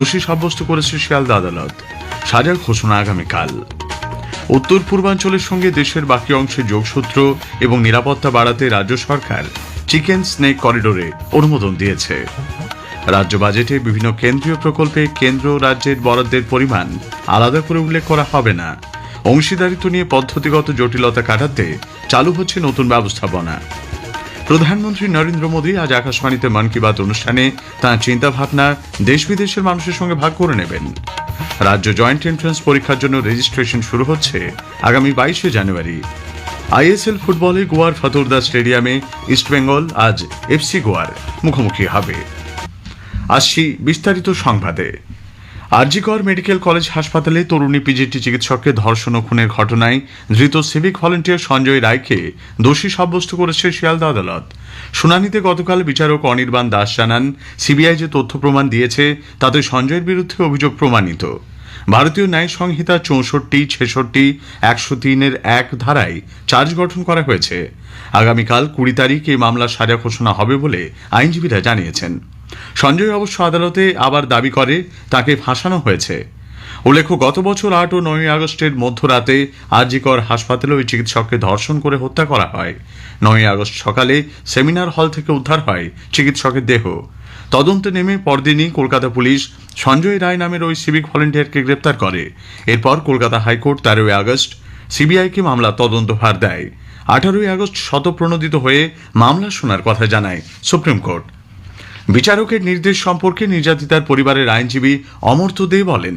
দোষী সাব্যস্ত করেছে শিয়ালদা আদালত। সাজার ঘোষণা আগামীকাল। উত্তর পূর্বাঞ্চলের সঙ্গে দেশের বাকি অংশে যোগসূত্র এবং নিরাপত্তা বাড়াতে রাজ্য সরকার চিকেন স্নেক করিডোরে অনুমোদন দিয়েছে। রাজ্য বাজেটে বিভিন্ন কেন্দ্রীয় প্রকল্পে কেন্দ্র রাজ্যের বরাদ্দের পরিমাণ আলাদা করে উল্লেখ করা হবে না। অংশীদারিত্ব নিয়ে পদ্ধতিগত জটিলতা কাটাতে চালু হচ্ছে নতুন ব্যবস্থাপনা। প্রধানমন্ত্রী নরেন্দ্র মোদী আজ আকাশবাণীতে মন কি বাত অনুষ্ঠানে তাঁর চিন্তাভাবনা দেশ বিদেশের মানুষের সঙ্গে ভাগ করে নেবেন। রাজ্য জয়েন্ট এন্ট্রান্স পরীক্ষার জন্য রেজিস্ট্রেশন শুরু হচ্ছে আগামী বাইশে জানুয়ারি। আইএসএল ফুটবলে গোয়ার ফতোরদা স্টেডিয়ামে ইস্টবেঙ্গল আজ এফসি গোয়ার মুখোমুখি হবে। আসছি বিস্তারিত সংবাদে। আরজিকর মেডিকেল কলেজ হাসপাতালে তরুণী পিজিটি চিকিৎসককে ধর্ষণ ও খুনের ঘটনায় ধৃত সিভিক ভলেন্টিয়ার সঞ্জয় রায়কে দোষী সাব্যস্ত করেছে শিয়ালদা আদালত। শুনানিতে গতকাল বিচারক অনির্বাণ দাস জানান, সিবিআই যে তথ্য প্রমাণ দিয়েছে, তাতে সঞ্জয়ের বিরুদ্ধে অভিযোগ প্রমাণিত। ভারতীয় ন্যায় সংহিতা চৌষট্টি, ছেষট্টি, একশো তিনের এক ধারায় চার্জ গঠন করা হয়েছে। আগামীকাল কুড়ি তারিখ এই মামলার সাজা ঘোষণা হবে বলে আইনজীবীরা জানিয়েছেন। সঞ্জয় অবশ্য আদালতে আবার দাবি করে, তাকে ফাঁসানো হয়েছে। উল্লেখ্য, গত বছর আট ও নয় আগস্টের মধ্যরাতে আরজিকর হাসপাতালে ওই চিকিৎসককে ধর্ষণ করে হত্যা করা হয়। নয় আগস্ট সকালে সেমিনার হল থেকে উদ্ধার হয় চিকিৎসকের দেহ। তদন্তে নেমে পরদিনই কলকাতা পুলিশ সঞ্জয় রায় নামের ওই সিভিক ভলেন্টিয়ারকে গ্রেপ্তার করে। এরপর কলকাতা হাইকোর্ট তেরোই আগস্ট সিবিআইকে মামলা তদন্তভার দেয়। আঠারোই আগস্ট শতপ্রণোদিত হয়ে মামলা শোনার কথা জানায় সুপ্রিম কোর্ট। বিচারকের নির্দেশ সম্পর্কে নির্যাতিতার পরিবারের আইনজীবী অমর্ত্য দে বলেন।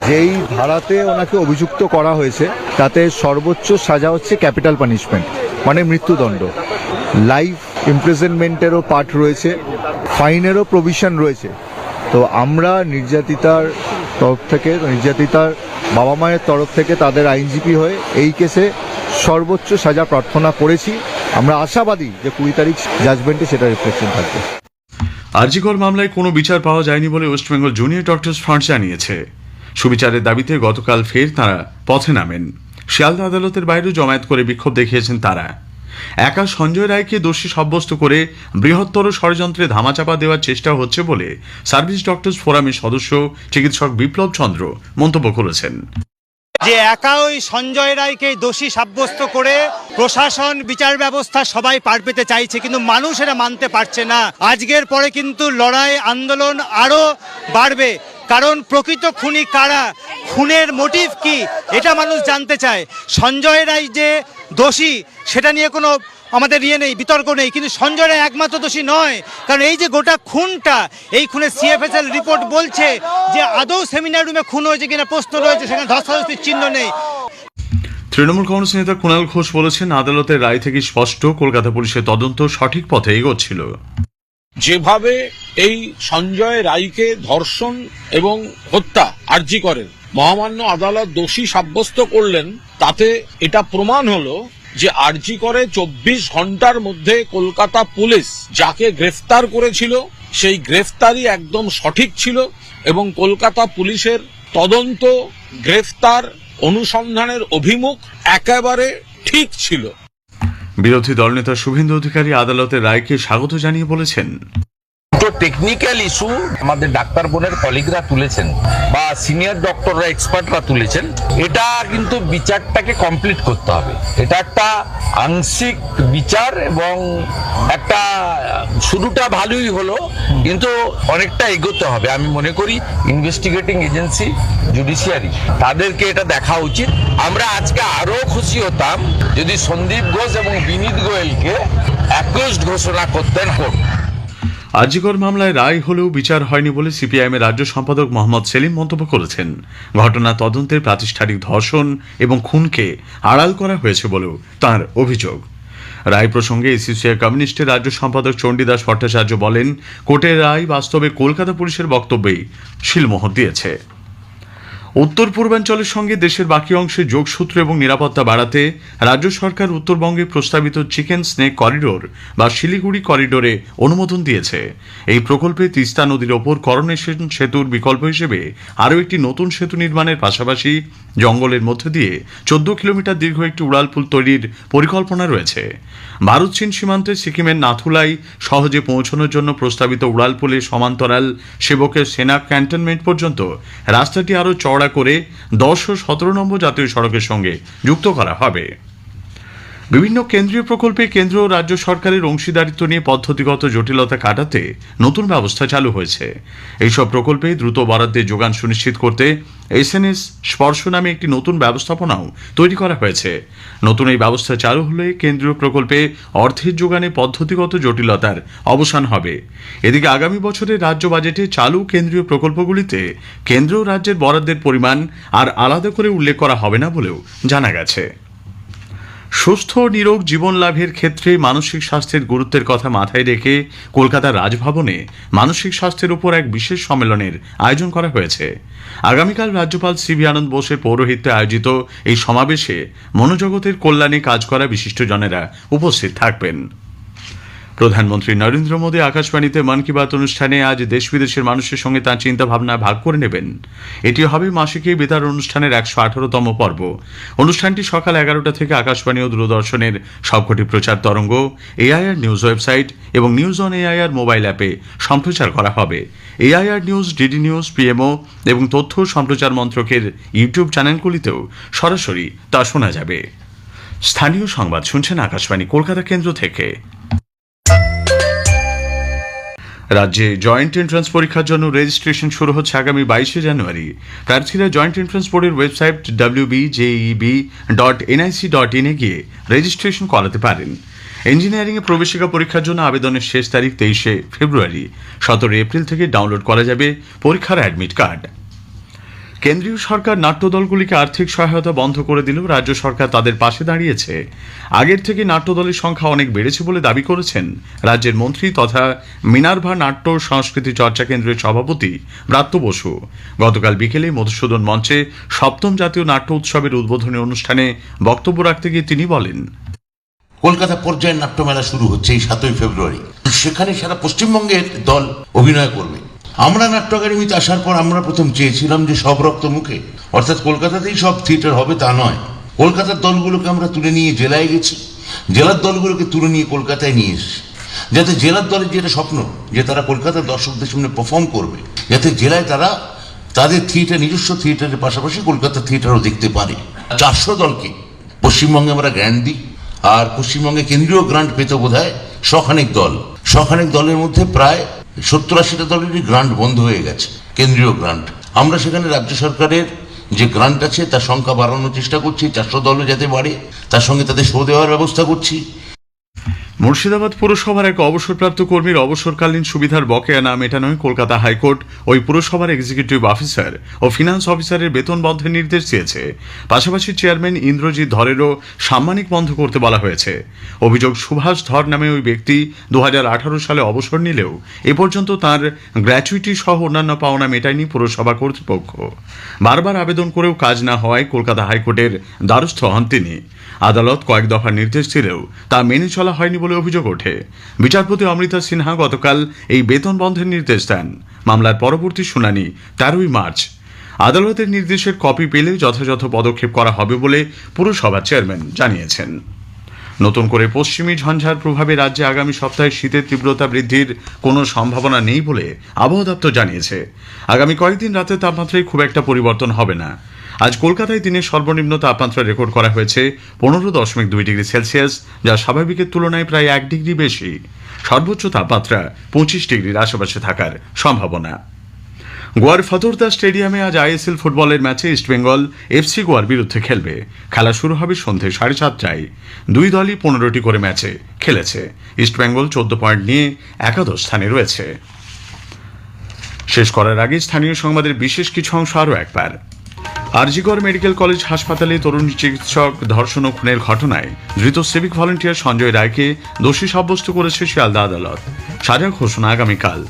যেই ধারাতে ওনাকে অভিযুক্ত করা হয়েছে, তাতে সর্বোচ্চ সাজা হচ্ছে ক্যাপিটাল পানিশমেন্ট মানে মৃত্যুদণ্ড। লাইফ ইমপ্রিজনমেন্টেরও পার্ট রয়েছে, ফাইনেরও প্রভিশন রয়েছে। তো আমরা নির্যাতিতার তরফ থেকে, নির্যাতিতার বাবা মায়ের তরফ থেকে তাদের আইনজীবী হয়ে এই কেসে সর্বোচ্চ সাজা প্রার্থনা করেছি। আমরা আশাবাদী যে কুড়ি তারিখ জাজমেন্টে সেটা রিফ্লেকশন থাকবে। আরজিকর মামলায় কোনো বিচার পাওয়া যায়নি বলে ওয়েস্টবেঙ্গল জুনিয়র ডক্টর্স ফ্রন্ট জানিয়েছে। সুবিচারের দাবিতে গতকাল ফের তারা পথে নামেন। শিয়ালদা আদালতের বাইরেও জমায়েত করে বিক্ষোভ দেখিয়েছেন তারা। একা সঞ্জয় রায়কে দোষী সাব্যস্ত করে বৃহত্তর ষড়যন্ত্রে ধামাচাপা দেওয়ার চেষ্টা হচ্ছে বলে সার্ভিস ডক্টর্স ফোরামের সদস্য চিকিৎসক বিপ্লব চন্দ্র মন্তব্য করেছেন। যে একা ওই সঞ্জয় রায়কে দোষী সাব্যস্ত করে প্রশাসন, বিচার ব্যবস্থা সবাই পার পেতে চাইছে, কিন্তু মানুষ এটা মানতে পারছে না। আজকের পরে কিন্তু লড়াই আন্দোলন আরও বাড়বে। কারণ প্রকৃত খুনি কারা? খুনের মোটিভ কি? এটা মানুষ জানতে চায়। সঞ্জয় রায় যে দোষী, সেটা নিয়ে কোনো আমাদের ইয়ে নেই বিতর্ক নেই কিন্তু সঞ্জয় রায় একমাত্র দোষী নয়। কারণ এই যে গোটা খুনটা এই খুনে সিএফএসএল রিপোর্ট বলছে যে আদৌ সেমিনার রুমে খুন হয়েছে কিনা প্রশ্ন রয়েছে সেখানে ধস্তাধস্তির চিহ্ন নেই। তৃণমূল কংগ্রেস নেতা কুণাল ঘোষ বলেছেন আদালতের রায় থেকে স্পষ্ট কলকাতা পুলিশের তদন্ত সঠিক পথে এগোচ্ছিল। যেভাবে এই সঞ্জয় রায়কে ধর্ষণ এবং হত্যা আর্জি করেন মহামান্য আদালত দোষী সাব্যস্ত করলেন তাতে এটা প্রমাণ হলো যে আরজি করে চব্বিশ ঘণ্টার মধ্যে কলকাতা পুলিশ যাকে গ্রেফতার করেছিল, সেই গ্রেফতারই একদম সঠিক ছিল এবং কলকাতা পুলিশের তদন্ত, গ্রেফতার, অনুসন্ধানের অভিমুখ একেবারে ঠিক ছিল। বিরোধী দলনেতা শুভেন্দু অধিকারী আদালতের রায়কে স্বাগত জানিয়ে বলেছেন। টেকনিক্যাল ইস্যু আমাদের ডাক্তার বোনের কলিগরা তুলেছেন বা সিনিয়র ডক্টররা এক্সপার্টরা তুলেছেন, এটা কিন্তু বিচারটাকে কমপ্লিট করতে হবে। এটা একটা আংশিক বিচার এবং একটা, শুরুটা ভালোই হলো, কিন্তু অনেকটা এগোতে হবে। আমি মনে করি ইনভেস্টিগেটিং এজেন্সি জুডিশিয়ারি তাদেরকে এটা দেখা উচিত। আমরা আজকে আরও খুশি হতাম যদি সন্দীপ ঘোষ এবং বিনীত গোয়েলকে অ্যাকিউজড ঘোষণা করতেন কোর্ট আরজিকর মামলায় রায় হলেও বিচার হয়নি বলে সিপিআইএম এর রাজ্য সম্পাদক মোহাম্মদ সেলিম মন্তব্য করেছেন। ঘটনা তদন্তের প্রাতিষ্ঠানিক ধর্ষণ এবং খুনকে আড়াল করা হয়েছে বলেও তার অভিযোগ। রায় প্রসঙ্গে এসিসিআই কমিউনিস্টের রাজ্য সম্পাদক চণ্ডীদাস ভট্টাচার্য বলেন, কোর্টের রায় বাস্তবে কলকাতা পুলিশের বক্তব্যেই শিলমোহর দিয়েছে। উত্তর পূর্বাঞ্চলের সঙ্গে দেশের বাকি অংশে যোগসূত্র এবং নিরাপত্তা বাড়াতে রাজ্য সরকার উত্তরবঙ্গে প্রস্তাবিত চিকেন স্নেক করিডোর বা শিলিগুড়ি করিডোরে অনুমোদন দিয়েছে। এই প্রকল্পে তিস্তা নদীর ওপর করোনেশন সেতুর বিকল্প হিসেবে আরও একটি নতুন সেতু নির্মাণের পাশাপাশি জঙ্গলের মধ্যে দিয়ে চোদ্দ কিলোমিটার দীর্ঘ একটি উড়ালপুল তৈরির পরিকল্পনা রয়েছে। ভারত চীন সীমান্তে সিকিমের নাথুলাই সহজে পৌঁছানোর জন্য প্রস্তাবিত উড়ালপুলের সমান্তরাল সেবকের সেনা ক্যান্টনমেন্ট পর্যন্ত রাস্তাটি আরও চওড়া করে দশ ও সতেরো নম্বর জাতীয় সড়কের সঙ্গে যুক্ত করা হবে। বিভিন্ন কেন্দ্রীয় প্রকল্পে কেন্দ্র ও রাজ্য সরকারের অংশীদারিত্ব নিয়ে পদ্ধতিগত জটিলতা কাটাতে নতুন ব্যবস্থা চালু হয়েছে। এইসব প্রকল্পে দ্রুত বরাদ্দের যোগান সুনিশ্চিত করতে এসএনএস স্পর্শ নামে একটি নতুন ব্যবস্থাপনাও তৈরি করা হয়েছে। নতুন এই ব্যবস্থা চালু হলে কেন্দ্রীয় প্রকল্পে অর্থের যোগানে পদ্ধতিগত জটিলতার অবসান হবে। এদিকে আগামী বছরের রাজ্য বাজেটে চালু কেন্দ্রীয় প্রকল্পগুলিতে কেন্দ্র রাজ্যের বরাদ্দের পরিমাণ আর আলাদা করে উল্লেখ করা হবে না বলেও জানা গেছে। সুস্থ নিরোগ জীবন লাভের ক্ষেত্রে মানসিক স্বাস্থ্যের গুরুত্বের কথা মাথায় রেখে কলকাতার রাজভবনে মানসিক স্বাস্থ্যের উপর এক বিশেষ সম্মেলনের আয়োজন করা হয়েছে। আগামীকাল রাজ্যপাল সি সিবি আনন্দ বোসের পৌরোহিত্যে আয়োজিত এই সমাবেশে মনোজগতের কল্যাণে কাজ করা বিশিষ্টজনেরা উপস্থিত থাকবেন। প্রধানমন্ত্রী নরেন্দ্র মোদী আকাশবাণীতে মন কি বাত অনুষ্ঠানে আজ দেশ বিদেশের মানুষের সঙ্গে তাঁর চিন্তা ভাবনা ভাগ করে নেবেন। এটি হবে মাসিকী বেতার অনুষ্ঠানের একশো আঠারোতম পর্ব। অনুষ্ঠানটি সকাল এগারোটা থেকে আকাশবাণী ও দূরদর্শনের সবকটি প্রচার তরঙ্গ, এআইআর নিউজ ওয়েবসাইট এবং নিউজ অন এআইআর মোবাইল অ্যাপে সম্প্রচার করা হবে। AIR news, DD news, PMO এবং তথ্য সম্প্রচার মন্ত্রকের ইউটিউব চ্যানেলগুলিতেও সরাসরি তা শোনা যাবে। স্থানীয় সংবাদ শুনছেন আকাশবাণী, কলকাতা কেন্দ্র থেকে। রাজ্যে জয়েন্ট এন্ট্রান্স পরীক্ষার জন্য রেজিস্ট্রেশন শুরু হচ্ছে আগামী বাইশে জানুয়ারি। প্রার্থীরা জয়েন্ট এন্ট্রান্স বোর্ডের website W B dot NIC dot ইনে গিয়ে রেজিস্ট্রেশন করাতে পারেন। ইঞ্জিনিয়ারিংয়ে প্রবেশিকা পরীক্ষার জন্য আবেদনের শেষ তারিখ তেইশে ফেব্রুয়ারি। সতেরো এপ্রিল থেকে ডাউনলোড করা যাবে পরীক্ষার অ্যাডমিট কার্ড। কেন্দ্রীয় সরকার নাট্যদলগুলিকে আর্থিক সহায়তা বন্ধ করে দিলেও রাজ্য সরকার তাদের পাশে দাঁড়িয়েছে। আগের থেকে নাট্যদলের সংখ্যা অনেক বেড়েছে বলে দাবি করেছেন রাজ্যের মন্ত্রী তথা মিনার্ভা নাট্য সংস্কৃতি চর্চা কেন্দ্রের সভাপতি ব্রাত্য বসু। গতকাল বিকেলে মধুসূদন মঞ্চে সপ্তম জাতীয় নাট্য উৎসবের উদ্বোধনী অনুষ্ঠানে বক্তব্য রাখতে গিয়ে তিনি বলেন, কলকাতা পর্যায়ে নাট্যমেলা শুরু হচ্ছে এই সাতই ফেব্রুয়ারি। সেখানে সারা পশ্চিমবঙ্গের দল অভিনয় করবে। আমরা নাট্য একাডেমিতে আসার পর আমরা প্রথম চেয়েছিলাম যে সব রক্ত মুখে অর্থাৎ কলকাতাতেই সব থিয়েটার হবে তা নয়। কলকাতার দলগুলোকে আমরা তুলে নিয়ে জেলায় গেছি। জেলার দলগুলোকে তুলে নিয়ে কলকাতায় নিয়ে এসেছি। যাতে জেলার দলের যেটা স্বপ্ন, যে তারা কলকাতার দর্শকদের সামনে পারফর্ম করবে, যাতে জেলায় তারা তাদের থিয়েটার, নিজস্ব থিয়েটারের পাশাপাশি কলকাতা থিয়েটারও দেখতে পারে। চারশো দলকে, পশ্চিমবঙ্গে আমরা গ্র্যান্ড দিই, আর পশ্চিমবঙ্গে কেন্দ্রীয় গ্রান্ট পেত বোধ হয় শখানেক দল। শখানেক দলের মধ্যে প্রায় সত্তর আশিটা দলেরই গ্রান্ট বন্ধ হয়ে গেছে, কেন্দ্রীয় গ্রান্ট আমরা সেখানে রাজ্য সরকারের যে গ্রান্ট আছে, তার সংখ্যা বাড়ানোর চেষ্টা করছি, চারশো দলও যাতে বাড়ে, তার সঙ্গে তাদের শো দেওয়ার ব্যবস্থা করছি। মুর্শিদাবাদ পুরসভার এক অবসরপ্রাপ্ত কর্মীর অবসরকালীন সুবিধার বকেয়া না মেটানোয় কলকাতা হাইকোর্ট ওই পুরসভার এক্সিকিউটিভ অফিসার ও ফিনান্স অফিসারের বেতন বন্ধের নির্দেশ দিয়েছে। পাশাপাশি চেয়ারম্যান ইন্দ্রজিৎ ধরেরও সাম্মানিক বন্ধ করতে বলা হয়েছে। অভিযোগ সুভাষ ধর নামে ওই ব্যক্তি দু হাজার আঠারো সালে অবসর নিলেও এ পর্যন্ত তার গ্র্যাচুইটি সহ অন্যান্য পাওনা মেটায়নি পুরসভা কর্তৃপক্ষ। বারবার আবেদন করেও কাজ না হওয়ায় কলকাতা হাইকোর্টের দ্বারস্থ হন তিনি। আদালত কয়েক দফার নির্দেশ দিলেও তা মেনে চলা হয়নি বলে অভিযোগ ওঠে। বিচারপতি অমৃতা সিনহা গতকাল এই বেতন বন্ধের নির্দেশ দেন। মামলার পরবর্তী শুনানি তেরোই মার্চ। আদালতের নির্দেশের কপি পেলে যথাযথ পদক্ষেপ করা হবে বলে পুরসভার চেয়ারম্যান জানিয়েছেন। নতুন করে পশ্চিমী ঝঞ্ঝার প্রভাবে রাজ্যে আগামী সপ্তাহে শীতের তীব্রতা বৃদ্ধির কোনো সম্ভাবনা নেই বলে আবহাওয়া দপ্তর জানিয়েছে। আগামী কয়েকদিন রাতে তাপমাত্রায় খুব একটা পরিবর্তন হবে না। আজ কলকাতায় দিনের সর্বনিম্ন তাপমাত্রা রেকর্ড করা হয়েছে পনেরো দশমিক দুই ডিগ্রি সেলসিয়াস, যা স্বাভাবিকের তুলনায় প্রায় এক ডিগ্রি বেশি। সর্বোচ্চ তাপমাত্রা পঁচিশ ডিগ্রির আশেপাশে থাকার সম্ভাবনা। গোয়ার ফতোরদা স্টেডিয়ামে আজ আইএসএল ফুটবলের ম্যাচে ইস্টবেঙ্গল এফসি গোয়ার বিরুদ্ধে খেলবে। খেলা শুরু হবে সন্ধে সাড়ে সাতটায়। দুই দলই পনেরোটি করে ম্যাচে খেলেছে। ইস্টবেঙ্গল চোদ্দ পয়েন্ট নিয়ে একাদশ স্থানে রয়েছে। শেষ করার আগে স্থানীয় সংবাদের বিশেষ কিছু অংশ আরও একবার। আরজিগর মেডিকেল কলেজ হাসপাতালে তরুণ চিকিৎসক ধর্ষণ ও খুনের ঘটনায় ধৃত সিভিক ভলেন্টিয়ার সঞ্জয় রায়কে দোষী সাব্যস্ত করেছে শিয়ালদা আদালত। সাজা ঘোষণা আগামীকাল।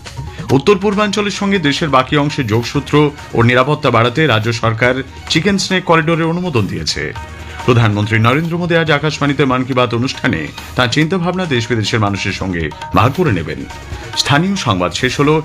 উত্তর পূর্বাঞ্চলের সঙ্গে দেশের বাকি অংশে যোগসূত্র ও নিরাপত্তা বাড়াতে রাজ্য সরকার চিকেন স্নেক করিডোরের অনুমোদন দিয়েছে। প্রধানমন্ত্রী নরেন্দ্র মোদী আজ আকাশবাণীতে মন কি বাত অনুষ্ঠানে তাঁর চিন্তাভাবনা দেশ বিদেশের মানুষের সঙ্গে ভাগ করে নেবেন। স্থানীয় সংবাদ শেষ হলো।